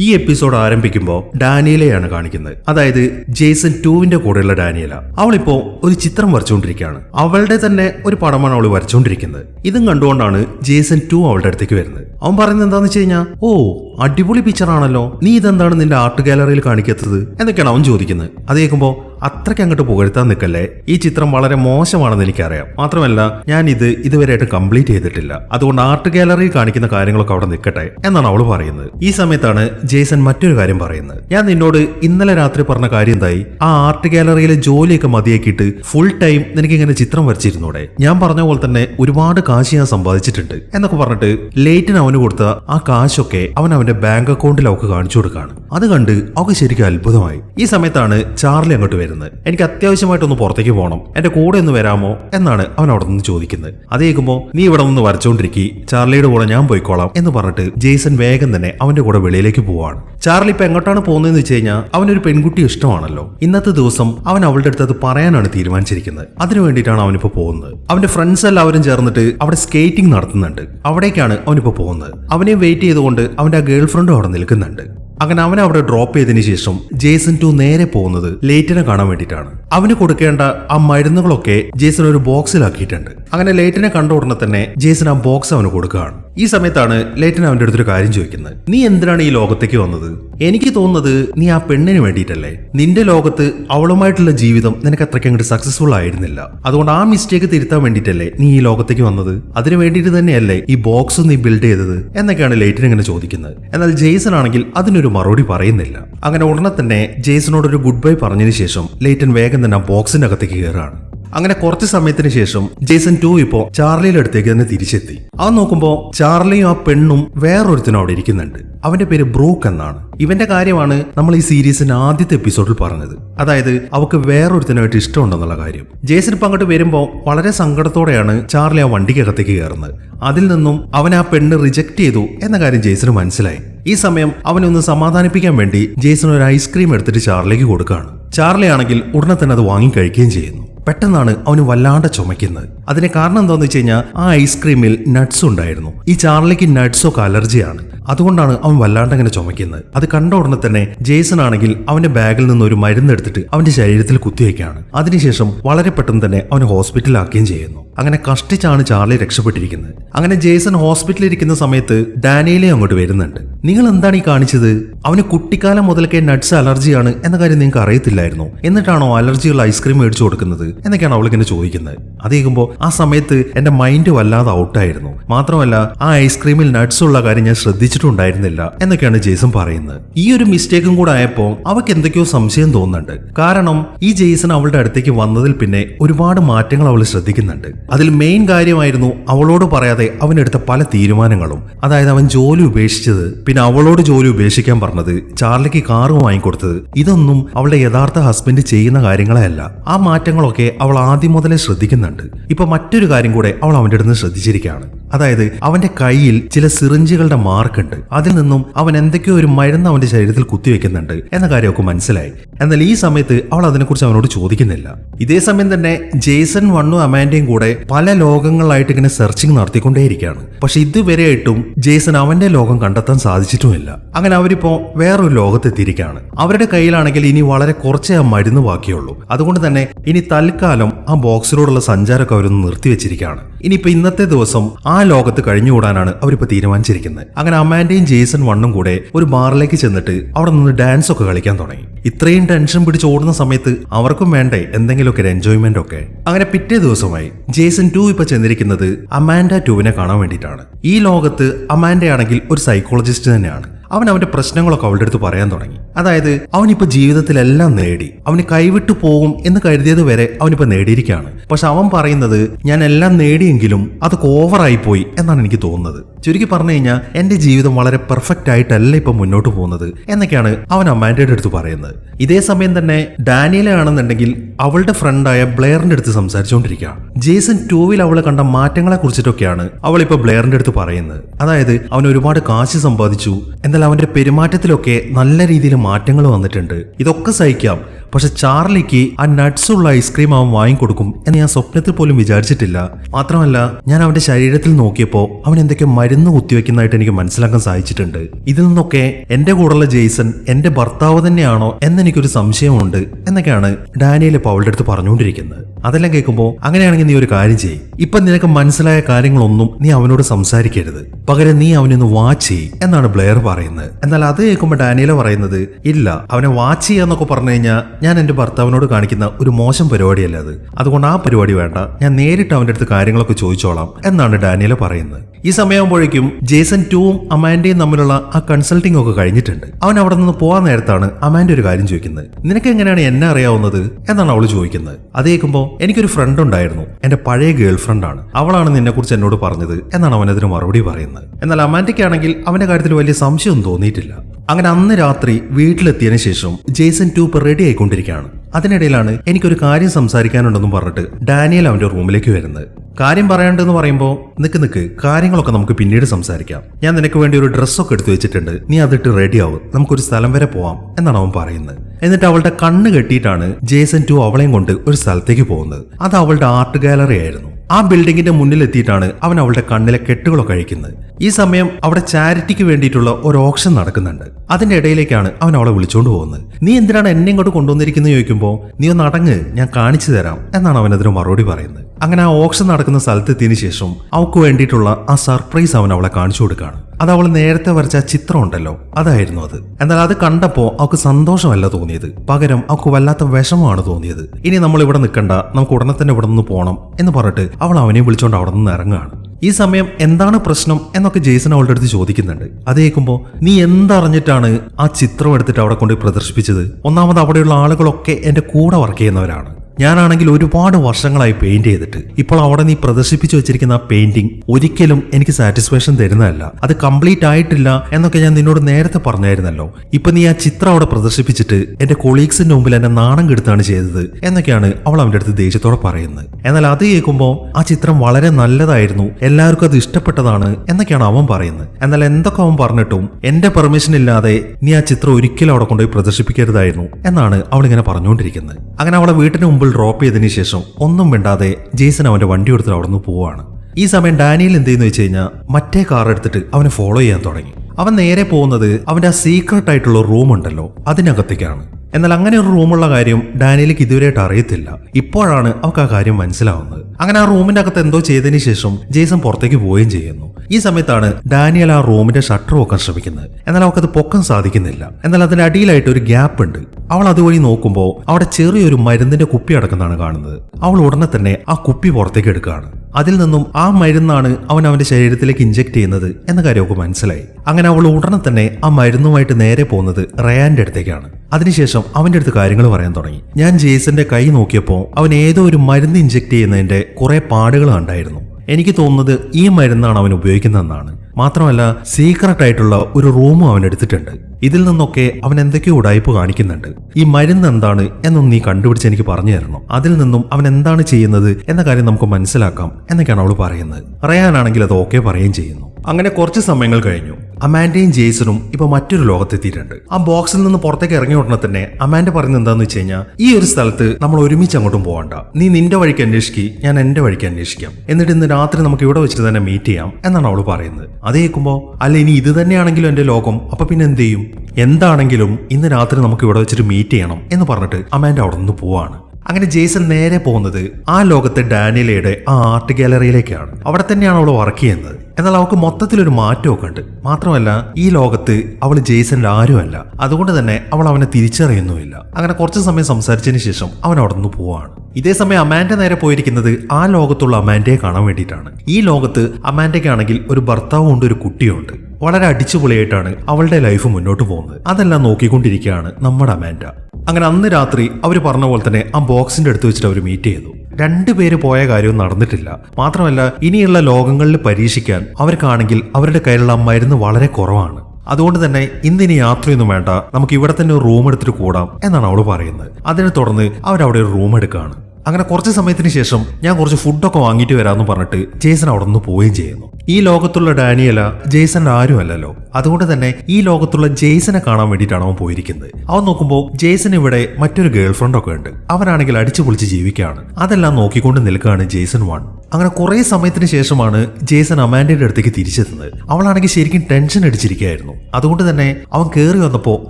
ഈ എപ്പിസോഡ് ആരംഭിക്കുമ്പോൾ ഡാനിയലയാണ് കാണിക്കുന്നത്. അതായത് ജേസൺ ടൂവിന്റെ കൂടെയുള്ള ഡാനിയല. അവളിപ്പോ ഒരു ചിത്രം വരച്ചുകൊണ്ടിരിക്കുകയാണ് അവളുടെ തന്നെ ഒരു പടമാണ് അവൾ വരച്ചുകൊണ്ടിരിക്കുന്നത് ഇതും കണ്ടുകൊണ്ടാണ് ജേസൺ ടു അവളുടെ അടുത്തേക്ക് വരുന്നത്. അവൻ പറയുന്നത് എന്താന്ന് വെച്ച് കഴിഞ്ഞാൽ ഓ അടിപൊളി പിക്ചർ ആണല്ലോ. നീ ഇതെന്താണ് നിന്റെ ആർട്ട് ഗാലറിയിൽ കാണിക്കാത്തത്? എന്നൊക്കെയാണ് അവൻ ചോദിക്കുന്നത്. അത് കേൾക്കുമ്പോൾ അത്രയ്ക്ക് അങ്ങോട്ട് പുകഴ്ത്താൻ നിൽക്കല്ലേ? ഈ ചിത്രം വളരെ മോശമാണെന്ന് എനിക്കറിയാം. മാത്രമല്ല ഞാൻ ഇത് ഇതുവരെയായിട്ട് കംപ്ലീറ്റ് ചെയ്തിട്ടില്ല. അതുകൊണ്ട് ആർട്ട് ഗാലറിയിൽ കാണിക്കുന്ന കാര്യങ്ങളൊക്കെ അവിടെ നിൽക്കട്ടെ എന്നാണ് അവൾ പറയുന്നത്. ഈ സമയത്താണ് ജേസൺ മറ്റൊരു കാര്യം പറയുന്നത്. ഞാൻ നിന്നോട് ഇന്നലെ രാത്രി പറഞ്ഞ കാര്യം എന്തായി? ആ ആർട്ട് ഗാലറിയിലെ ജോലിയൊക്കെ മതിയാക്കിയിട്ട് ഫുൾ ടൈം നിനക്ക് ഇങ്ങനെ ചിത്രം വരച്ചിരുന്നൂടെ? ഞാൻ പറഞ്ഞ പോലെ തന്നെ ഒരുപാട് കാശ് ഞാൻ സമ്പാദിച്ചിട്ടുണ്ട് എന്നൊക്കെ പറഞ്ഞിട്ട് ലേറ്റിന് അവന് കൊടുത്ത ആ കാശൊക്കെ അവൻ അവന്റെ ബാങ്ക് അക്കൗണ്ടിൽ അവക്ക് കാണിച്ചു കൊടുക്കാണ്. അത് കണ്ട് അവക്ക് ശരിക്കും അത്ഭുതമായി. ഈ സമയത്താണ് ചാർലി അങ്ങോട്ട് വരുന്നത്. എനിക്ക് അത്യാവശ്യമായിട്ടൊന്ന് പുറത്തേക്ക് പോകണം എന്റെ കൂടെ ഒന്ന് വരാമോ? എന്നാണ് അവൻ അവിടെ നിന്ന് ചോദിക്കുന്നത്. അത് കേൾക്കുമ്പോൾ നീ ഇവിടെ നിന്ന് വരച്ചോണ്ടിരിക്കി. ചാർലിയുടെ കൂടെ ഞാൻ പോയിക്കോളാം. എന്ന് പറഞ്ഞിട്ട് ജെയ്സൺ വേഗം തന്നെ അവന്റെ കൂടെ വെളിയിലേക്ക് പോവാണ്. ചാർലി ഇപ്പൊ എങ്ങോട്ടാണ് പോകുന്നതെന്ന് വെച്ച് കഴിഞ്ഞാൽ അവനൊരു പെൺകുട്ടി ഇഷ്ടമാണല്ലോ. ഇന്നത്തെ ദിവസം അവൻ അവളുടെ അടുത്ത് അത് പറയാനാണ് തീരുമാനിച്ചിരിക്കുന്നത്. അതിനു വേണ്ടിയിട്ടാണ് അവനിപ്പോ പോകുന്നത്. അവന്റെ ഫ്രണ്ട്സ് എല്ലാവരും ചേർന്നിട്ട് അവിടെ സ്കേറ്റിംഗ് നടത്തുന്നുണ്ട്. അവിടേക്കാണ് അവനിപ്പോ പോകുന്നത്. അവനെ വെയിറ്റ് ചെയ്തുകൊണ്ട് അവന്റെ ആ ഗേൾ ഫ്രണ്ടും അവിടെ നിൽക്കുന്നുണ്ട്. അങ്ങനെ അവനെ അവിടെ ഡ്രോപ്പ് ചെയ്തതിനു ശേഷം ജേസൺ ടു നേരെ പോകുന്നത് ലേറ്റിനെ കാണാൻ വേണ്ടിയിട്ടാണ്. അവന് കൊടുക്കേണ്ട ആ മരുന്നുകളൊക്കെ ജേസൺ ഒരു ബോക്സിലാക്കിയിട്ടുണ്ട്. അങ്ങനെ ലേറ്റിനെ കണ്ട ഉടനെ തന്നെ ജേസൺ ആ ബോക്സ് അവന് കൊടുക്കുകയാണ്. ഈ സമയത്താണ് ലേറ്റൻ അവന്റെ അടുത്തൊരു കാര്യം ചോദിക്കുന്നത്. നീ എന്തിനാണ് ഈ ലോകത്തേക്ക് വന്നത്? എനിക്ക് തോന്നുന്നത് നീ ആ പെണ്ണിന് വേണ്ടിയിട്ടല്ലേ? നിന്റെ ലോകത്ത് അവളുമായിട്ടുള്ള ജീവിതം നിനക്ക് അത്രയ്ക്ക് അങ്ങോട്ട് സക്സസ്ഫുൾ ആയിരുന്നില്ല. അതുകൊണ്ട് ആ മിസ്റ്റേക്ക് തിരുത്താൻ വേണ്ടിയിട്ടല്ലേ നീ ഈ ലോകത്തേക്ക് വന്നത്? അതിനു വേണ്ടിയിട്ട് തന്നെയല്ലേ ഈ ബോക്സ് നീ ബിൽഡ് ചെയ്തത്? എന്നൊക്കെയാണ് ലേറ്റൻ ഇങ്ങനെ ചോദിക്കുന്നത്. എന്നാൽ ജെയ്സൺ ആണെങ്കിൽ അതിനൊരു മറുപടി പറയുന്നില്ല. അങ്ങനെ ഉടനെ തന്നെ ജെയ്സണോട് ഒരു ഗുഡ് ബൈ പറഞ്ഞതിന് ശേഷം ലേറ്റൻ വേഗം തന്നെ ബോക്സിനകത്തേക്ക് കയറുകയാണ്. അങ്ങനെ കുറച്ച് സമയത്തിന് ശേഷം ജേസൺ ടു ഇപ്പോ ചാർലിയുടെ അടുത്തേക്ക് തന്നെ തിരിച്ചെത്തി. അവൻ നോക്കുമ്പോ ചാർലിയും ആ പെണ്ണും വേറൊരുത്തനും അവിടെ ഇരിക്കുന്നുണ്ട്. അവന്റെ പേര് ബ്രൂക്ക് എന്നാണ്. ഇവന്റെ കാര്യമാണ് നമ്മൾ ഈ സീരീസിന്റെ ആദ്യത്തെ എപ്പിസോഡിൽ പറഞ്ഞത്. അതായത് അവക്ക് വേറൊരുത്തനായിട്ട് ഇഷ്ടമുണ്ടെന്നുള്ള കാര്യം. ജേസൺ ഇപ്പൊ അങ്ങോട്ട് വരുമ്പോൾ വളരെ സങ്കടത്തോടെയാണ് ചാർലി ആ വണ്ടിക്കകത്തേക്ക് കയറുന്നത്. അതിൽ നിന്നും അവൻ ആ പെണ്ണ് റിജക്ട് ചെയ്തു എന്ന കാര്യം ജേസന് മനസ്സിലായി. ഈ സമയം അവനെ ഒന്ന് സമാധാനിപ്പിക്കാൻ വേണ്ടി ജേസൺ ഒരു ഐസ്ക്രീം എടുത്തിട്ട് ചാർലിക്ക് കൊടുക്കുകയാണ്. ചാർലി ആണെങ്കിൽ ഉടനെ തന്നെ അത് വാങ്ങി കഴിക്കുകയും ചെയ്യുന്നു. പെട്ടെന്നാണ് അവന് വല്ലാണ്ട് ചുമയ്ക്കുന്നത്. അതിന് കാരണം എന്താണെന്ന് വെച്ച് കഴിഞ്ഞാൽ ആ ഐസ്ക്രീമിൽ നട്ട്സ് ഉണ്ടായിരുന്നു. ഈ ചാർലിക്ക് നട്ട്സൊക്കെ അലർജിയാണ് അതുകൊണ്ടാണ് അവൻ വല്ലാണ്ട് അങ്ങനെ ചുമയ്ക്കുന്നത്. അത് കണ്ട ഉടനെ തന്നെ ജേസൺ ആണെങ്കിൽ അവന്റെ ബാഗിൽ നിന്ന് ഒരു മരുന്ന് എടുത്തിട്ട് അവന്റെ ശരീരത്തിൽ കുത്തിവെക്കുകയാണ് അതിനുശേഷം വളരെ പെട്ടെന്ന് തന്നെ അവനെ ഹോസ്പിറ്റലാക്കുകയും ചെയ്യുന്നു. അങ്ങനെ കഷ്ടിച്ചാണ് ചാർലി രക്ഷപ്പെട്ടിരിക്കുന്നത്. അങ്ങനെ ജേസൺ ഹോസ്പിറ്റലിൽ ഇരിക്കുന്ന സമയത്ത് ഡാനിയലെ അങ്ങോട്ട് വരുന്നുണ്ട്. നിങ്ങൾ എന്താണ് ഈ കാണിച്ചത്? അവന് കുട്ടിക്കാലം മുതൽക്കേ നട്ട്സ് അലർജിയാണ് എന്ന കാര്യം നിങ്ങൾക്ക് അറിയത്തില്ലായിരുന്നു. എന്നിട്ടാണോ അലർജിയുള്ള ഐസ്ക്രീം മേടിച്ചു കൊടുക്കുന്നത്? എന്നൊക്കെയാണ് അവളിങ്ങനെ ചോദിക്കുന്നത്. അത് കേൾക്കുമ്പോൾ ആ സമയത്ത് എന്റെ മൈൻഡ് വല്ലാതെ ഔട്ടായിരുന്നു. മാത്രമല്ല ആ ഐസ്ക്രീമിൽ നട്ട്സ് ഉള്ള കാര്യം ഞാൻ ശ്രദ്ധിച്ചിട്ടുണ്ടായിരുന്നില്ല എന്നൊക്കെയാണ് ജേസൺ പറയുന്നത്. ഈ ഒരു മിസ്റ്റേക്കും കൂടെ ആയപ്പോൾ അവൾക്ക് എന്തൊക്കെയോ സംശയം തോന്നുന്നുണ്ട്. കാരണം ഈ ജേസൺ അവളുടെ അടുത്തേക്ക് വന്നതിൽ പിന്നെ ഒരുപാട് മാറ്റങ്ങൾ അവൾ ശ്രദ്ധിക്കുന്നുണ്ട്. അതിൽ മെയിൻ കാര്യമായിരുന്നു അവളോട് പറയാതെ അവൻ എടുത്ത പല തീരുമാനങ്ങളും. അതായത് അവൻ ജോലി ഉപേക്ഷിച്ചത് പിന്നെ അവളോട് ജോലി ഉപേക്ഷിക്കാൻ പറഞ്ഞത് ചാർലിക്ക് കാറ് വാങ്ങിക്കൊടുത്തത്. ഇതൊന്നും അവളുടെ യഥാർത്ഥ ഹസ്ബൻഡ് ചെയ്യുന്ന കാര്യങ്ങളല്ല ആ മാറ്റങ്ങളൊക്കെ അവൾ ആദ്യം മുതലേ ശ്രദ്ധിക്കുന്നുണ്ട്. ഇപ്പൊ മറ്റൊരു കാര്യം കൂടെ അവൾ അവന്റെ അടുത്ത് ശ്രദ്ധിച്ചിരിക്കുകയാണ്. അതായത് അവന്റെ കയ്യിൽ ചില സിറിഞ്ചുകളുടെ മാർക്ക് ഉണ്ട് അതിൽ നിന്നും അവൻ എന്തൊക്കെയോ ഒരു മരുന്ന് അവന്റെ ശരീരത്തിൽ കുത്തിവെക്കുന്നുണ്ട് എന്ന കാര്യമൊക്കെ മനസ്സിലായി. എന്നാൽ ഈ സമയത്ത് അവൾ അതിനെക്കുറിച്ച് അവനോട് ചോദിക്കുന്നില്ല. ഇതേ സമയം തന്നെ ജേസൺ വണ്ണു അമാൻഡയും കൂടെ പല ലോകങ്ങളായിട്ട് ഇങ്ങനെ സെർച്ചിങ് നടത്തിക്കൊണ്ടേയിരിക്കുകയാണ്. പക്ഷെ ഇതുവരെയായിട്ടും ജേസൺ അവന്റെ ലോകം കണ്ടെത്താൻ സാധിച്ചിട്ടുമില്ല. അങ്ങനെ അവരിപ്പോ വേറൊരു ലോകത്തെത്തിയിരിക്കുകയാണ്. അവരുടെ കയ്യിലാണെങ്കിൽ ഇനി വളരെ കുറച്ചേ ആ മരുന്ന് ബാക്കിയുള്ളൂ. അതുകൊണ്ട് തന്നെ ഇനി തൽക്കാലം ആ ബോക്സിലൂടെയുള്ള സഞ്ചാരമൊക്കെ അവരൊന്ന് നിർത്തിവെച്ചിരിക്കുകയാണ്. ഇനിയിപ്പോ ഇന്നത്തെ ദിവസം ആ ലോകത്ത് കഴിഞ്ഞുകൂടാനാണ് അവരിപ്പോ തീരുമാനിച്ചിരിക്കുന്നത്. അങ്ങനെ അമാൻഡയും ജേസൺ വണ്ണും കൂടെ ഒരു ബാറിലേക്ക് ചെന്നിട്ട് അവിടെ നിന്ന് ഡാൻസ് ഒക്കെ കളിക്കാൻ തുടങ്ങി. ഇത്രയും ടെൻഷൻ പിടിച്ച് ഓടുന്ന സമയത്ത് അവർക്കും വേണ്ടേ എന്തെങ്കിലുമൊക്കെ ഒരു എൻജോയ്മെന്റ് ഒക്കെ. അങ്ങനെ പിറ്റേ ദിവസമായി ജേസൺ ടു ഇപ്പൊ ചെന്നിരിക്കുന്നത് അമാൻഡ ടുവിനെ കാണാൻ വേണ്ടിയിട്ടാണ്. ഈ ലോകത്ത് അമാൻഡയാണെങ്കിൽ ഒരു സൈക്കോളജിസ്റ്റ് തന്നെയാണ്. അവൻ അവന്റെ പ്രശ്നങ്ങളൊക്കെ അവളുടെ അടുത്ത് പറയാൻ തുടങ്ങി. അതായത് അവനിപ്പോ ജീവിതത്തിലെല്ലാം നേടി. അവന് കൈവിട്ടു പോകും എന്ന് കരുതിയത് വരെ അവനിപ്പോ നേടിയിരിക്കുകയാണ്. പക്ഷെ അവൻ പറയുന്നത് ഞാൻ എല്ലാം നേടിയെങ്കിലും അത് ഓവറായി പോയി എന്നാണ് എനിക്ക് തോന്നുന്നത്. ചുരുക്കി പറഞ്ഞു കഴിഞ്ഞാൽ എന്റെ ജീവിതം വളരെ പെർഫെക്റ്റ് ആയിട്ടല്ല ഇപ്പൊ മുന്നോട്ട് പോകുന്നത് എന്നൊക്കെയാണ് അവൻ അമ്മാന്റെ അടുത്ത് പറയുന്നത്. ഇതേ സമയം തന്നെ ഡാനിയലെ ആണെന്നുണ്ടെങ്കിൽ അവളുടെ ഫ്രണ്ടായ ബ്ലെയറിന്റെ അടുത്ത് സംസാരിച്ചുകൊണ്ടിരിക്കുക ജേസൺ ടൂവിൽ അവളെ കണ്ട മാറ്റങ്ങളെ കുറിച്ചിട്ടൊക്കെയാണ് അവൾ ഇപ്പൊ ബ്ലെയറിന്റെ അടുത്ത് പറയുന്നത്. അതായത് അവൻ ഒരുപാട് കാശ് സമ്പാദിച്ചു എന്നാൽ അവന്റെ പെരുമാറ്റത്തിലൊക്കെ നല്ല രീതിയിൽ മാറ്റങ്ങൾ വന്നിട്ടുണ്ട്. ഇതൊക്കെ സഹിക്കാം. പക്ഷെ ചാർലിക്ക് ആ നട്ട്സ് ഉള്ള ഐസ്ക്രീം അവൻ വാങ്ങിക്കൊടുക്കും എന്ന് ഞാൻ സ്വപ്നത്തിൽ പോലും വിചാരിച്ചിട്ടില്ല. മാത്രമല്ല ഞാൻ അവന്റെ ശരീരത്തിൽ നോക്കിയപ്പോൾ അവൻ എന്തൊക്കെ മരുന്ന് കുത്തിവെക്കുന്നതായിട്ട് എനിക്ക് മനസ്സിലാക്കാൻ സാധിച്ചിട്ടുണ്ട്. ഇതിൽ നിന്നൊക്കെ എന്റെ കൂടെയുള്ള ജെയ്സൺ എന്റെ ഭർത്താവ് തന്നെയാണോ എന്നെനിക്കൊരു സംശയമുണ്ട് എന്നൊക്കെയാണ് ഡാനിയൽ ഇപ്പോൾ അവളുടെ അടുത്ത് പറഞ്ഞുകൊണ്ടിരിക്കുന്നത്. അതെല്ലാം കേൾക്കുമ്പോൾ അങ്ങനെയാണെങ്കിൽ നീ ഒരു കാര്യം ചെയ്യ്. ഇപ്പൊ നിനക്ക് മനസ്സിലായ കാര്യങ്ങളൊന്നും നീ അവനോട് സംസാരിക്കരുത്. പകരം നീ അവനൊന്ന് വാച്ച് ചെയ്യ് എന്നാണ് ബ്ലെയർ പറയുന്നത്. എന്നാൽ അത് കേൾക്കുമ്പോൾ ഡാനിയല പറയുന്നത് ഇല്ല അവനെ വാച്ച് ചെയ്യാന്നൊക്കെ പറഞ്ഞു കഴിഞ്ഞാൽ ഞാൻ എന്റെ ഭർത്താവിനോട് കാണിക്കുന്ന ഒരു മോശം പരിപാടിയല്ല അത്? അതുകൊണ്ട് ആ പരിപാടി വേണ്ട. ഞാൻ നേരിട്ട് അവന്റെ അടുത്ത് കാര്യങ്ങളൊക്കെ ചോദിച്ചോളാം എന്നാണ് ഡാനിയല പറയുന്നത്. ഈ സമയമാകുമ്പോഴേക്കും ജേസൺ ടൂവും അമാൻഡയും തമ്മിലുള്ള ആ കൺസൾട്ടിംഗ് ഒക്കെ കഴിഞ്ഞിട്ടുണ്ട്. അവൻ അവിടെ നിന്ന് പോകാൻ നേരത്താണ് അമാൻഡ ഒരു കാര്യം ചോദിക്കുന്നത്. നിനക്ക് എങ്ങനെയാണ് എന്നെ അറിയാവുന്നത്? എന്നാണ് അവൾ ചോദിക്കുന്നത്. അത് കേൾക്കുമ്പോൾ എനിക്കൊരു ഫ്രണ്ട് ഉണ്ടായിരുന്നു. എന്റെ പഴയ ഗേൾ ഫ്രണ്ടാണ് അവളാണ് നിന്നെ കുറിച്ച് എന്നോട് പറഞ്ഞത് എന്നാണ് അവൻ അതിന് മറുപടി പറയുന്നത്. എന്നാൽ അമാൻഡയ്ക്കാണെങ്കിൽ അവന്റെ കാര്യത്തിൽ വലിയ സംശയം തോന്നിയിട്ടില്ല. അങ്ങനെ അന്ന് രാത്രി വീട്ടിലെത്തിയതിനു ശേഷം ജേസൺ ടൂ ഇപ്പൊ റെഡി ആയിക്കൊണ്ടിരിക്കുകയാണ്. അതിനിടയിലാണ് എനിക്കൊരു കാര്യം സംസാരിക്കാനുണ്ടെന്നും പറഞ്ഞിട്ട് ഡാനിയൽ അവന്റെ റൂമിലേക്ക് വരുന്നത്. കാര്യം പറയണ്ടെന്ന് പറയുമ്പോൾ നിക്ക് നിക്ക് കാര്യങ്ങളൊക്കെ നമുക്ക് പിന്നീട് സംസാരിക്കാം. ഞാൻ നിനക്ക് വേണ്ടി ഒരു ഡ്രസ്സൊക്കെ എടുത്തു വെച്ചിട്ടുണ്ട്. നീ അതിട്ട് റെഡി ആവും. നമുക്കൊരു സ്ഥലം വരെ പോവാം എന്നാണ് അവൻ പറയുന്നത്. എന്നിട്ട് അവളുടെ കണ്ണ് കെട്ടിയിട്ടാണ് ജേസൺ ടു അവളെയും കൊണ്ട് ഒരു സ്ഥലത്തേക്ക് പോകുന്നത്. അത് അവളുടെ ആർട്ട് ഗാലറി ആയിരുന്നു. ആ ബിൽഡിങ്ങിന്റെ മുന്നിലെത്തിയിട്ടാണ് അവൻ അവളുടെ കണ്ണിലെ കെട്ടുകളൊക്കെ അഴിക്കുന്നത്. ഈ സമയം അവിടെ ചാരിറ്റിക്ക് വേണ്ടിയിട്ടുള്ള ഒരു ഓപ്ഷൻ നടക്കുന്നുണ്ട്. അതിന്റെ ഇടയിലേക്കാണ് അവൻ അവളെ വിളിച്ചുകൊണ്ട് പോകുന്നത്. നീ എന്തിനാണ് എന്നെ ഇങ്ങോട്ട് കൊണ്ടുവന്നിരിക്കുന്നത് ചോദിക്കുമ്പോൾ നീ ഒന്ന് അടങ്ങ് ഞാൻ കാണിച്ചു തരാം എന്നാണ് അവൻ മറുപടി പറയുന്നത്. അങ്ങനെ ആ ഓപ്ഷൻ നടക്കുന്ന സ്ഥലത്തെത്തിയതിനു ശേഷം അവൾക്ക് വേണ്ടിയിട്ടുള്ള ആ സർപ്രൈസ് അവൻ അവളെ കാണിച്ചു കൊടുക്കുകയാണ്. അത് അവൾ നേരത്തെ വരച്ച ചിത്രം ഉണ്ടല്ലോ അതായിരുന്നു അത്. എന്നാൽ അത് കണ്ടപ്പോ അവക്ക് സന്തോഷമല്ല തോന്നിയത്. പകരം അവൾക്ക് വല്ലാത്ത വിഷമമാണ് തോന്നിയത്. ഇനി നമ്മൾ ഇവിടെ നിൽക്കണ്ട. നമുക്ക് ഉടനെ തന്നെ ഇവിടെ നിന്ന് പോകണം എന്ന് പറഞ്ഞിട്ട് അവൾ അവനെ വിളിച്ചോണ്ട് അവിടെ നിന്ന് ഇറങ്ങുകയാണ് ഈ സമയം എന്താണ് പ്രശ്നം എന്നൊക്കെ ജേസൺ അവളുടെ അടുത്ത് ചോദിക്കുന്നുണ്ട്. അത് കേൾക്കുമ്പോൾ നീ എന്തറിഞ്ഞിട്ടാണ് ആ ചിത്രം എടുത്തിട്ട് അവിടെ കൊണ്ട് പ്രദർശിപ്പിച്ചത്? ഒന്നാമത് അവിടെയുള്ള ആളുകളൊക്കെ എന്റെ കൂടെ വർക്ക് ചെയ്യുന്നവരാണ്. ഞാനാണെങ്കിൽ ഒരുപാട് വർഷങ്ങളായി പെയിന്റ് ചെയ്തിട്ട്. ഇപ്പോൾ അവിടെ നീ പ്രദർശിപ്പിച്ചു വെച്ചിരിക്കുന്ന പെയിന്റിംഗ് ഒരിക്കലും എനിക്ക് സാറ്റിസ്ഫാക്ഷൻ തരുന്നതല്ല. അത് കംപ്ലീറ്റ് ആയിട്ടില്ല എന്നൊക്കെ ഞാൻ നിന്നോട് നേരത്തെ പറഞ്ഞായിരുന്നല്ലോ. ഇപ്പൊ നീ ആ ചിത്രം അവിടെ പ്രദർശിപ്പിച്ചിട്ട് എന്റെ കൊളീഗ്സിന്റെ മുമ്പിൽ എന്നെ നാണം കെടുത്താണ് ചെയ്തത് എന്നൊക്കെയാണ് അവൾ അവന്റെ അടുത്ത് ദേഷ്യത്തോടെ പറയുന്നത്. എന്നാൽ അത് കേൾക്കുമ്പോൾ ആ ചിത്രം വളരെ നല്ലതായിരുന്നു. എല്ലാവർക്കും അത് ഇഷ്ടപ്പെട്ടതാണ് എന്നൊക്കെയാണ് അവൻ പറയുന്നത്. എന്നാൽ എന്തൊക്കെ അവൻ പറഞ്ഞിട്ടും എന്റെ പെർമിഷൻ ഇല്ലാതെ നീ ആ ചിത്രം ഒരിക്കലും അവിടെ കൊണ്ടുപോയി പ്രദർശിപ്പിക്കരുതായിരുന്നു എന്നാണ് അവൾ ഇങ്ങനെ പറഞ്ഞുകൊണ്ടിരിക്കുന്നത്. അങ്ങനെ അവളെ വീട്ടിന് മുമ്പിൽ ഡ്രോപ്പ് ചെയ്തതിന് ശേഷം ഒന്നും മിണ്ടാതെ ജേസൺ അവന്റെ വണ്ടി എടുത്തിട്ട് അവിടെ നിന്ന് പോവാണ്. ഈ സമയം ഡാനിയൽ എന്ത് ചെയ്യുന്നു വെച്ച് കഴിഞ്ഞാൽ മറ്റേ കാർ എടുത്തിട്ട് അവനെ ഫോളോ ചെയ്യാൻ തുടങ്ങി. അവൻ നേരെ പോകുന്നത് അവന്റെ ആ സീക്രട്ട് ആയിട്ടുള്ള റൂം ഉണ്ടല്ലോ അതിനകത്തേക്കാണ്. എന്നാൽ അങ്ങനെ ഒരു റൂമുള്ള കാര്യം ഡാനിയലിക്ക് ഇതുവരെയായിട്ട് അറിയത്തില്ല. ഇപ്പോഴാണ് അവൾക്ക് ആ കാര്യം മനസ്സിലാവുന്നത്. അങ്ങനെ ആ റൂമിന്റെ അകത്ത് എന്തോ ചെയ്തതിന് ശേഷം ജേസൺ പുറത്തേക്ക് പോവുകയും ചെയ്യുന്നു. ഈ സമയത്താണ് ഡാനിയൽ ആ റൂമിന്റെ ഷട്ടർ പൊക്കാൻ ശ്രമിക്കുന്നത്. എന്നാൽ അവൾക്കത് പൊക്കാൻ സാധിക്കുന്നില്ല. എന്നാൽ അതിന്റെ അടിയിലായിട്ട് ഒരു ഗ്യാപ്പ് ഉണ്ട്. അവൾ അതുവഴി നോക്കുമ്പോൾ അവിടെ ചെറിയൊരു മരുന്നിന്റെ കുപ്പി അടക്കുന്നതാണ് കാണുന്നത്. അവൾ ഉടനെ തന്നെ ആ കുപ്പി പുറത്തേക്ക് എടുക്കുകയാണ്. അതിൽ നിന്നും ആ മരുന്നാണ് അവൻ അവന്റെ ശരീരത്തിലേക്ക് ഇഞ്ചെക്ട് ചെയ്യുന്നത് എന്ന കാര്യം അവൾക്ക് മനസ്സിലായി. അങ്ങനെ അവൾ ഉടനെ തന്നെ ആ മരുന്നുമായിട്ട് നേരെ പോകുന്നത് റയാന്റെ അടുത്തേക്കാണ്. അതിനുശേഷം അവന്റെ അടുത്ത് കാര്യങ്ങൾ പറയാൻ തുടങ്ങി. ഞാൻ ജേസന്റെ കൈ നോക്കിയപ്പോൾ അവൻ ഏതോ ഒരു മരുന്ന് ഇഞ്ചെക്ട് ചെയ്യുന്നതിന്റെ കുറെ പാടുകൾ കണ്ടായിരുന്നു. എനിക്ക് തോന്നുന്നത് ഈ മരുന്നാണ് അവൻ ഉപയോഗിക്കുന്നതെന്നാണ്. മാത്രമല്ല സീക്രട്ട് ആയിട്ടുള്ള ഒരു റൂമും അവൻ എടുത്തിട്ടുണ്ട്. ഇതിൽ നിന്നൊക്കെ അവൻ എന്തൊക്കെയോ ഉടായ്പ് കാണിക്കുന്നുണ്ട്. ഈ മരുന്ന് എന്താണ് എന്നൊന്നും നീ കണ്ടുപിടിച്ച് എനിക്ക് പറഞ്ഞു തരണം. അതിൽ നിന്നും അവൻ എന്താണ് ചെയ്യുന്നത് എന്ന കാര്യം നമുക്ക് മനസ്സിലാക്കാം എന്നൊക്കെയാണ് അവൾ പറയുന്നത്. റയാനാണെങ്കിൽ അത് ഓക്കെ പറയുകയും ചെയ്യുന്നു. അങ്ങനെ കുറച്ച് സമയങ്ങൾ കഴിഞ്ഞു. അമാൻഡയും ജെയ്സണും ഇപ്പൊ മറ്റൊരു ലോകത്തെത്തിയിട്ടുണ്ട്. ആ ബോക്സിൽ നിന്ന് പുറത്തേക്ക് ഇറങ്ങി ഉടനെ തന്നെ അമാൻഡ പറയുന്നത് എന്താന്ന് വെച്ച് കഴിഞ്ഞാൽ ഈ ഒരു സ്ഥലത്ത് നമ്മൾ ഒരുമിച്ച് അങ്ങോട്ടും പോകണ്ട നീ നിന്റെ വഴിക്ക് അന്വേഷിക്കി ഞാൻ എന്റെ വഴിക്ക് അന്വേഷിക്കാം. എന്നിട്ട് ഇന്ന് രാത്രി നമുക്ക് ഇവിടെ വെച്ചിട്ട് തന്നെ മീറ്റ് ചെയ്യാം എന്നാണ് അവൾ പറയുന്നത്. അത് കേൾക്കുമ്പോ അല്ല ഇനി ഇത് തന്നെയാണെങ്കിലും എന്റെ ലോകം അപ്പൊ പിന്നെ എന്ത് ചെയ്യും? എന്താണെങ്കിലും ഇന്ന് രാത്രി നമുക്ക് ഇവിടെ വെച്ചിട്ട് മീറ്റ് ചെയ്യണം എന്ന് പറഞ്ഞിട്ട് അമാൻഡ അവിടെ നിന്ന് പോവാണ്. അങ്ങനെ ജേസൺ നേരെ പോകുന്നത് ആ ലോകത്തെ ഡാനിയലയുടെ ആ ആർട്ട് ഗാലറിയിലേക്കാണ്. അവിടെ തന്നെയാണ് അവൾ വർക്ക് ചെയ്യുന്നത്. എന്നാൽ അവൾക്ക് മൊത്തത്തിലൊരു മാറ്റമൊക്കെ ഉണ്ട്. മാത്രമല്ല ഈ ലോകത്ത് അവൾ ജേസന്റെ ആരുമല്ല അതുകൊണ്ട് തന്നെ അവൾ അവനെ തിരിച്ചറിയുന്നുമില്ല. അങ്ങനെ കുറച്ച് സമയം സംസാരിച്ചതിന് ശേഷം അവൻ അവിടെ നിന്ന് പോവാണ്. ഇതേ സമയം അമാൻഡ നേരെ പോയിരിക്കുന്നത് ആ ലോകത്തുള്ള അമാൻഡയെ കാണാൻ വേണ്ടിയിട്ടാണ്. ഈ ലോകത്ത് അമാൻഡയ്ക്കാണെങ്കിൽ ഒരു ഭർത്താവും ഉണ്ട് ഒരു കുട്ടിയുണ്ട് വളരെ അടിച്ചുപൊളിയായിട്ടാണ് അവളുടെ ലൈഫ് മുന്നോട്ട് പോകുന്നത്. അതെല്ലാം നോക്കിക്കൊണ്ടിരിക്കുകയാണ് നമ്മുടെ അമാൻഡ. അങ്ങനെ അന്ന് രാത്രി അവർ പറഞ്ഞ പോലെ തന്നെ ആ ബോക്സിന്റെ അടുത്ത് വെച്ചിട്ട് അവർ മീറ്റ് ചെയ്തു. രണ്ടുപേര് പോയ കാര്യവും നടന്നിട്ടില്ല. മാത്രമല്ല ഇനിയുള്ള ലോകങ്ങളിൽ പരീക്ഷിക്കാൻ അവർക്കാണെങ്കിൽ അവരുടെ കയ്യിലുള്ള മരുന്ന് വളരെ കുറവാണ്. അതുകൊണ്ട് തന്നെ ഇന്നിനി യാത്രയൊന്നും വേണ്ട. നമുക്ക് ഇവിടെ തന്നെ ഒരു റൂം എടുത്തിട്ട് കൂടാം എന്നാണ് അവൾ പറയുന്നത്. അതിനെ തുടർന്ന് അവരവിടെ ഒരു റൂം എടുക്കുകയാണ്. അങ്ങനെ കുറച്ച് സമയത്തിന് ശേഷം ഞാൻ കുറച്ച് ഫുഡൊക്കെ വാങ്ങിയിട്ട് വരാമെന്ന് പറഞ്ഞിട്ട് ജേസൺ അവിടെ നിന്ന് പോവുകയും ചെയ്യുന്നു. ഈ ലോകത്തുള്ള ഡാനിയല ജേസൺ ആരുമല്ലല്ലോ. അതുകൊണ്ട് തന്നെ ഈ ലോകത്തുള്ള ജേസനെ കാണാൻ വേണ്ടിയിട്ടാണ് അവൻ പോയിരിക്കുന്നത്. അവൻ നോക്കുമ്പോൾ ജേസൺ ഇവിടെ മറ്റൊരു ഗേൾ ഫ്രണ്ട് ഒക്കെ ഉണ്ട്. അവനാണെങ്കിൽ അടിച്ചു പൊളിച്ച് ജീവിക്കുകയാണ്. അതെല്ലാം നോക്കിക്കൊണ്ട് നിൽക്കുകയാണ് ജേസൺ വൺ. അങ്ങനെ കുറേ സമയത്തിന് ശേഷമാണ് ജേസൺ അമാൻഡയുടെ അടുത്തേക്ക് തിരിച്ചെത്തുന്നത് അവളാണെങ്കിൽ ശരിക്കും ടെൻഷൻ അടിച്ചിരിക്കുകയായിരുന്നു. അതുകൊണ്ട് തന്നെ അവൻ കയറി വന്നപ്പോൾ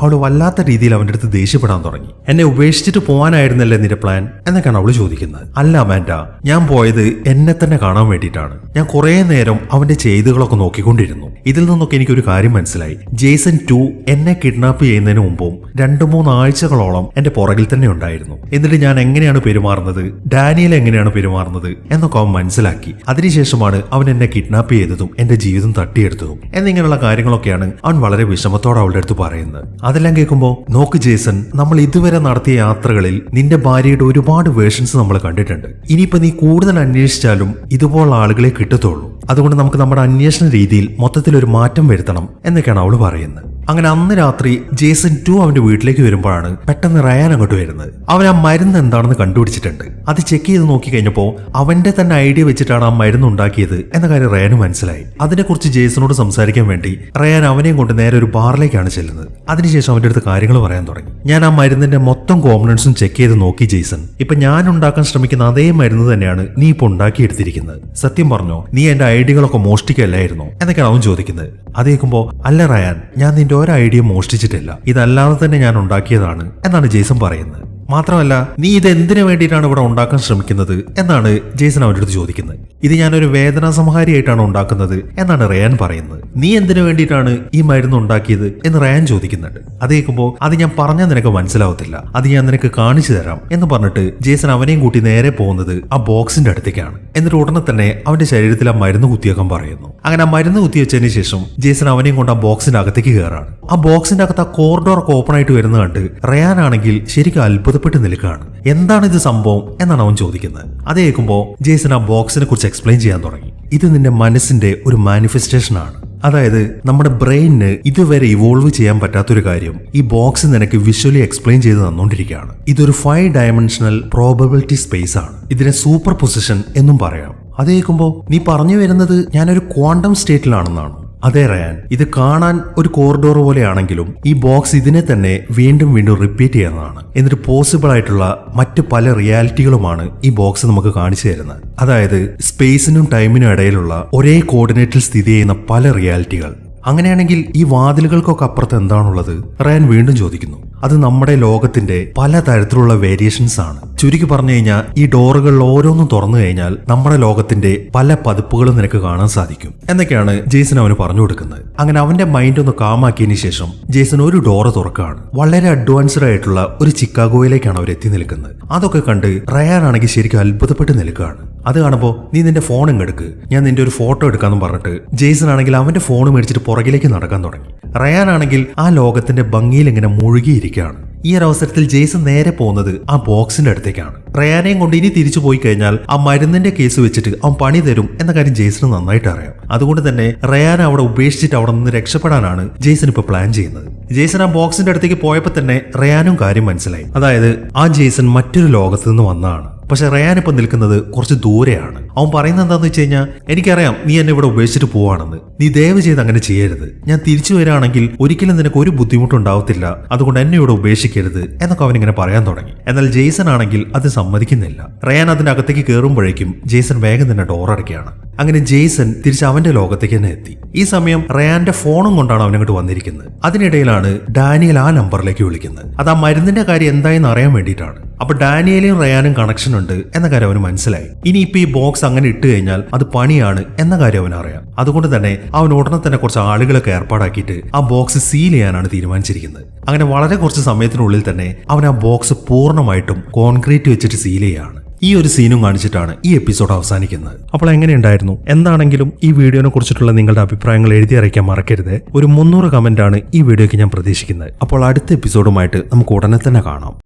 അവൾ വല്ലാത്ത രീതിയിൽ അവന്റെ അടുത്ത് ദേഷ്യപ്പെടാൻ തുടങ്ങി. എന്നെ ഉപേക്ഷിച്ചിട്ട് പോകാനായിരുന്നല്ലേ നിന്റെ പ്ലാൻ? എന്നൊക്കെയാണ് അവൾ ചോദിക്കുന്നത്. അല്ല അമാൻഡ ഞാൻ പോയത് എന്നെ തന്നെ കാണാൻ വേണ്ടിയിട്ടാണ്. ഞാൻ കുറേ നേരം അവന്റെ ചെയ്തുകളൊക്കെ നോക്കിക്കൊണ്ടിരുന്നു. ഇതിൽ നിന്നൊക്കെ എനിക്കൊരു കാര്യം മനസ്സിലായി. ജേസൺ ടു എന്നെ കിഡ്നാപ്പ് ചെയ്യുന്നതിന് മുമ്പും രണ്ടു മൂന്ന് ആഴ്ചകളോളം എന്റെ പുറകിൽ തന്നെ ഉണ്ടായിരുന്നു. എന്നിട്ട് ഞാൻ എങ്ങനെയാണ് പെരുമാറുന്നത്? ഡാനിയൽ എങ്ങനെയാണ് പെരുമാറുന്നത്? എന്നൊക്കെ അവൻ മനസ്സിലാക്കി. അതിനുശേഷമാണ് അവൻ എന്നെ കിഡ്നാപ്പ് ചെയ്തതും എന്റെ ജീവിതം തട്ടിയെടുത്തതും. എന്നിങ്ങനെയുള്ള കാര്യങ്ങളൊക്കെയാണ് അവൻ വളരെ വിഷമത്തോടെ അവളുടെ അടുത്ത് പറയുന്നത്. അതെല്ലാം കേൾക്കുമ്പോൾ നോക്ക് ജേസൺ നമ്മൾ ഇതുവരെ നടത്തിയ യാത്രകളിൽ നിന്റെ ഭാര്യയുടെ ഒരുപാട് വേർഷൻസ് നമ്മൾ കണ്ടിട്ടുണ്ട്. ഇനിയിപ്പോ നീ കൂടുതൽ അന്വേഷിച്ചാലും ഇതുപോലുള്ള ആളുകളെ കിട്ടത്തുള്ളൂ. അതുകൊണ്ട് നമുക്ക് നമ്മുടെ അന്വേഷണ രീതിയിൽ മൊത്തത്തിൽ ഒരു മാറ്റം വരുത്തണം എന്നൊക്കെയാണ് അവൾ പറയുന്നത്. അങ്ങനെ അന്ന് രാത്രി ജേസൺ ടു അവന്റെ വീട്ടിലേക്ക് വരുമ്പോഴാണ് പെട്ടെന്ന് റയാൻ അങ്ങോട്ട് വരുന്നത്. അവൻ ആ മരുന്ന് എന്താണെന്ന് കണ്ടുപിടിച്ചിട്ടുണ്ട്. അത് ചെക്ക് ചെയ്ത് നോക്കി കഴിഞ്ഞപ്പോൾ അവന്റെ തന്നെ ഐഡിയ വെച്ചിട്ടാണ് ആ മരുന്ന് ഉണ്ടാക്കിയത് എന്ന കാര്യം റയാന് മനസ്സിലായി. അതിനെക്കുറിച്ച് ജേസനോട് സംസാരിക്കാൻ വേണ്ടി റയാൻ അവനെയും കൊണ്ട് നേരെ ഒരു ബാറിലേക്കാണ് ചെല്ലുന്നത്. അതിനുശേഷം അവന്റെ അടുത്ത് കാര്യങ്ങൾ പറയാൻ തുടങ്ങി. ഞാൻ ആ മരുന്നിന്റെ മൊത്തം കോമ്പണൻസും ചെക്ക് ചെയ്ത് നോക്കി ജേസൺ. ഇപ്പൊ ഞാൻ ഉണ്ടാക്കാൻ ശ്രമിക്കുന്ന അതേ മരുന്ന് തന്നെയാണ് നീ ഇപ്പൊ ഉണ്ടാക്കിയെടുത്തിരിക്കുന്നത്. സത്യം പറഞ്ഞോ നീ എന്റെ ഐഡിയകളൊക്കെ മോഷ്ടിക്കല്ലായിരുന്നോ എന്നൊക്കെയാണ് അവൻ ചോദിക്കുന്നത്. അത് കേൾക്കുമ്പോ അല്ല റയാൻ ഞാൻ നിന്റെ ഒരു ഐഡിയ മോഷ്ടിച്ചിട്ടില്ല. ഇതല്ലാതെ തന്നെ ഞാൻ ഉണ്ടാക്കിയതാണ് എന്നാണ് ജേസൺ പറയുന്നത്. മാത്രമല്ല നീ ഇത് എന്തിനു വേണ്ടിയിട്ടാണ് ഇവിടെ ഉണ്ടാക്കാൻ ശ്രമിക്കുന്നത് എന്നാണ് ജേസൺ അവരോട് ചോദിക്കുന്നത്. ഇത് ഞാനൊരു വേദനാ സംഹാരിയായിട്ടാണ് ഉണ്ടാക്കുന്നത് എന്നാണ് റയാൻ പറയുന്നത്. നീ എന്തിനു വേണ്ടിയിട്ടാണ് ഈ മരുന്ന് ഉണ്ടാക്കിയത് എന്ന് റയാൻ ചോദിക്കുന്നുണ്ട്. അത് കേൾക്കുമ്പോൾ അത് ഞാൻ പറഞ്ഞാൽ നിനക്ക് മനസ്സിലാവത്തില്ല. അത് ഞാൻ നിനക്ക് കാണിച്ചു തരാം എന്ന് പറഞ്ഞിട്ട് ജേസൺ അവനെയും കൂട്ടി നേരെ പോകുന്നത് ആ ബോക്സിന്റെ അടുത്തേക്കാണ്. എന്നിട്ട് ഉടനെ തന്നെ അവന്റെ ശരീരത്തിൽ ആ മരുന്ന് കുത്തിയേക്കാൻ പറയുന്നു. അങ്ങനെ ആ മരുന്ന് കുത്തിവെച്ചതിന് ശേഷം ജേസൺ അവനെയും കൊണ്ട് ആ ബോക്സിന്റെ അകത്തേക്ക് കയറാണ്. ആ ബോക്സിന്റെ അകത്ത് ആ കോറിഡോർ ഓപ്പൺ ആയിട്ട് വരുന്ന കണ്ട് റയാൻ ആണെങ്കിൽ ശരിക്കും അത്ഭുതപ്പെട്ട് നിൽക്കുകയാണ് എന്താണ് ഇത് സംഭവം എന്നാണ് അവൻ ചോദിക്കുന്നത്. അത് കേൾക്കുമ്പോൾ ജേസൺ ആ ബോക്സിനെ കുറിച്ച് എക്സ്പ്ലെയിൻ ചെയ്യാൻ തുടങ്ങി. ഇത് നിന്റെ മനസ്സിന്റെ ഒരു മാനിഫെസ്റ്റേഷൻ ആണ്. അതായത് നമ്മുടെ ബ്രെയിനിന് ഇതുവരെ ഇവോൾവ് ചെയ്യാൻ പറ്റാത്തൊരു കാര്യം ഈ ബോക്സ് നിനക്ക് വിഷ്വലി എക്സ്പ്ലെയിൻ ചെയ്ത് തന്നുകൊണ്ടിരിക്കുകയാണ് ഇതൊരു ഫൈവ് ഡയമെൻഷണൽ പ്രോബബിലിറ്റി സ്പേസ് ആണ്. ഇതിനെ സൂപ്പർ പൊസിഷൻ എന്നും പറയാം. അത് കേൾക്കുമ്പോൾ നീ പറഞ്ഞു വരുന്നത് ഞാനൊരു ക്വാണ്ടം സ്റ്റേറ്റിലാണെന്നാണ് അതെ റയാൻ. ഇത് കാണാൻ ഒരു കോറിഡോർ പോലെയാണെങ്കിലും ഈ ബോക്സ് ഇതിനെ തന്നെ വീണ്ടും വീണ്ടും റിപ്പീറ്റ് ചെയ്യുന്നതാണ്. എന്നിട്ട് പോസിബിൾ ആയിട്ടുള്ള മറ്റ് പല റിയാലിറ്റികളുമാണ് ഈ ബോക്സ് നമുക്ക് കാണിച്ചു തരുന്നത്. അതായത് സ്പേസിനും ടൈമിനും ഇടയിലുള്ള ഒരേ കോർഡിനേറ്റിൽ സ്ഥിതി ചെയ്യുന്ന പല റിയാലിറ്റികൾ അങ്ങനെയാണെങ്കിൽ ഈ വാതിലുകൾക്കൊക്കെ അപ്പുറത്ത് എന്താണുള്ളത്? റയാൻ വീണ്ടും ചോദിക്കുന്നു. അത് നമ്മുടെ ലോകത്തിന്റെ പല തരത്തിലുള്ള വേരിയേഷൻസ് ആണ്. ചുരുക്കി പറഞ്ഞു കഴിഞ്ഞാൽ ഈ ഡോറുകൾ ഓരോന്നും തുറന്നു കഴിഞ്ഞാൽ നമ്മുടെ ലോകത്തിന്റെ പല പതിപ്പുകളും നിനക്ക് കാണാൻ സാധിക്കും. എന്നൊക്കെയാണ് ജേസൺ അവന് പറഞ്ഞു കൊടുക്കുന്നത്. അങ്ങനെ അവന്റെ മൈൻഡ് ഒന്ന് കാമാക്കിയതിന് ശേഷം ജേസൺ ഒരു ഡോറ് തുറക്കുകയാണ്. വളരെ അഡ്വാൻസ്ഡ് ആയിട്ടുള്ള ഒരു ചിക്കാഗോയിലേക്കാണ് അവർ എത്തി നിൽക്കുന്നത്. അതൊക്കെ കണ്ട് റയാൻ ആണെങ്കിൽ ശരിക്കും അത്ഭുതപ്പെട്ട് നിൽക്കുകയാണ്. അത് കാണുമ്പോൾ നീ നിന്റെ ഫോൺ ഇങ്ങെടുക്ക് ഞാൻ നിന്റെ ഒരു ഫോട്ടോ എടുക്കാന്ന് പറഞ്ഞിട്ട് ജെയ്സൺ ആണെങ്കിൽ അവന്റെ ഫോൺ മേടിച്ചിട്ട് പുറകിലേക്ക് നടക്കാൻ തുടങ്ങി. റയാൻ ആണെങ്കിൽ ആ ലോകത്തിന്റെ ഭംഗിയിൽ ഇങ്ങനെ മുഴുകിയിരിക്കുകയാണ്. ഈ ഒരു അവസരത്തിൽ ജെയ്സൺ നേരെ പോകുന്നത് ആ ബോക്സിന്റെ അടുത്തേക്കാണ്. റയാനെയും കൊണ്ട് ഇനി തിരിച്ചു പോയി കഴിഞ്ഞാൽ ആ മരുന്നിന്റെ കേസ് വെച്ചിട്ട് അവൻ പണി തരും എന്ന കാര്യം ജെയ്സന് നന്നായിട്ട് അറിയാം. അതുകൊണ്ട് തന്നെ റയാൻ അവിടെ ഉപേക്ഷിച്ചിട്ട് അവിടെ നിന്ന് രക്ഷപ്പെടാനാണ് ജെയ്സൺ ഇപ്പൊ പ്ലാൻ ചെയ്യുന്നത്. ജെയ്സൺ ആ ബോക്സിന്റെ അടുത്തേക്ക് പോയപ്പോൾ തന്നെ റയാനും കാര്യം മനസ്സിലായി. അതായത് ആ ജെയ്സൺ മറ്റൊരു ലോകത്ത് നിന്ന് വന്നതാണ്. പക്ഷെ റയാൻ ഇപ്പൊ നിൽക്കുന്നത് കുറച്ച് ദൂരെയാണ്. അവൻ പറയുന്നത് എന്താന്ന് വെച്ച് കഴിഞ്ഞാൽ എനിക്കറിയാം നീ എന്നെ ഇവിടെ ഉപേക്ഷിച്ചിട്ട് പോവാണെന്ന്. നീ ദയവ് ചെയ്ത് അങ്ങനെ ചെയ്യരുത്. ഞാൻ തിരിച്ചു വരാണെങ്കിൽ ഒരിക്കലും നിനക്ക് ഒരു ബുദ്ധിമുട്ടുണ്ടാവത്തില്ല. അതുകൊണ്ട് എന്നെ ഇവിടെ ഉപേക്ഷിക്കരുത് എന്നൊക്കെ അവൻ ഇങ്ങനെ പറയാൻ തുടങ്ങി. എന്നാൽ ജെയ്സൺ ആണെങ്കിൽ അത് സമ്മതിക്കുന്നില്ല. റയാൻ അതിന്റെ അകത്തേക്ക് കയറുമ്പോഴേക്കും ജെയ്സൺ വേഗം തന്നെ ഡോർ അടയ്ക്കുകയാണ്. അങ്ങനെ ജെയ്സൺ തിരിച്ച് അവന്റെ ലോകത്തേക്ക് തന്നെ എത്തി. ഈ സമയം റയാന്റെ ഫോണും കൊണ്ടാണ് അവൻ അങ്ങോട്ട് വന്നിരിക്കുന്നത്. അതിനിടയിലാണ് ഡാനിയൽ ആ നമ്പറിലേക്ക് വിളിക്കുന്നത്. അത് ആ മരുന്നിന്റെ കാര്യം എന്തായെന്ന് അറിയാൻ വേണ്ടിയിട്ടാണ്. അപ്പൊ ഡാനിയലും റയാനും കണക്ഷൻ ഉണ്ട് എന്ന കാര്യം അവന് മനസ്സിലായി. ഇനി ഇപ്പൊ ഈ ബോക്സ് അങ്ങനെ ഇട്ട് കഴിഞ്ഞാൽ അത് പണിയാണ് എന്ന കാര്യം അവൻ അറിയാം. അതുകൊണ്ട് തന്നെ അവൻ ഉടനെ തന്നെ കുറച്ച് ആളുകളൊക്കെ ഏർപ്പാടാക്കിയിട്ട് ആ ബോക്സ് സീൽ ചെയ്യാനാണ് തീരുമാനിച്ചിരിക്കുന്നത്. അങ്ങനെ വളരെ കുറച്ച് സമയത്തിനുള്ളിൽ തന്നെ അവൻ ആ ബോക്സ് പൂർണമായിട്ടും കോൺക്രീറ്റ് വെച്ചിട്ട് സീൽ ചെയ്യാണ് ഈ ഒരു സീനും കാണിച്ചിട്ടാണ് ഈ എപ്പിസോഡ് അവസാനിക്കുന്നത്. അപ്പോൾ എങ്ങനെയുണ്ടായിരുന്നു? എന്താണെങ്കിലും ഈ വീഡിയോനെ കുറിച്ചിട്ടുള്ള നിങ്ങളുടെ അഭിപ്രായങ്ങൾ എഴുതി അറിയിക്കാൻ മറക്കരുത്. ഒരു മുന്നൂറ് കമന്റ് ആണ് ഈ വീഡിയോയ്ക്ക് ഞാൻ പ്രതീക്ഷിക്കുന്നത്. അപ്പോൾ അടുത്ത എപ്പിസോഡുമായിട്ട് നമുക്ക് ഉടനെ തന്നെ കാണാം.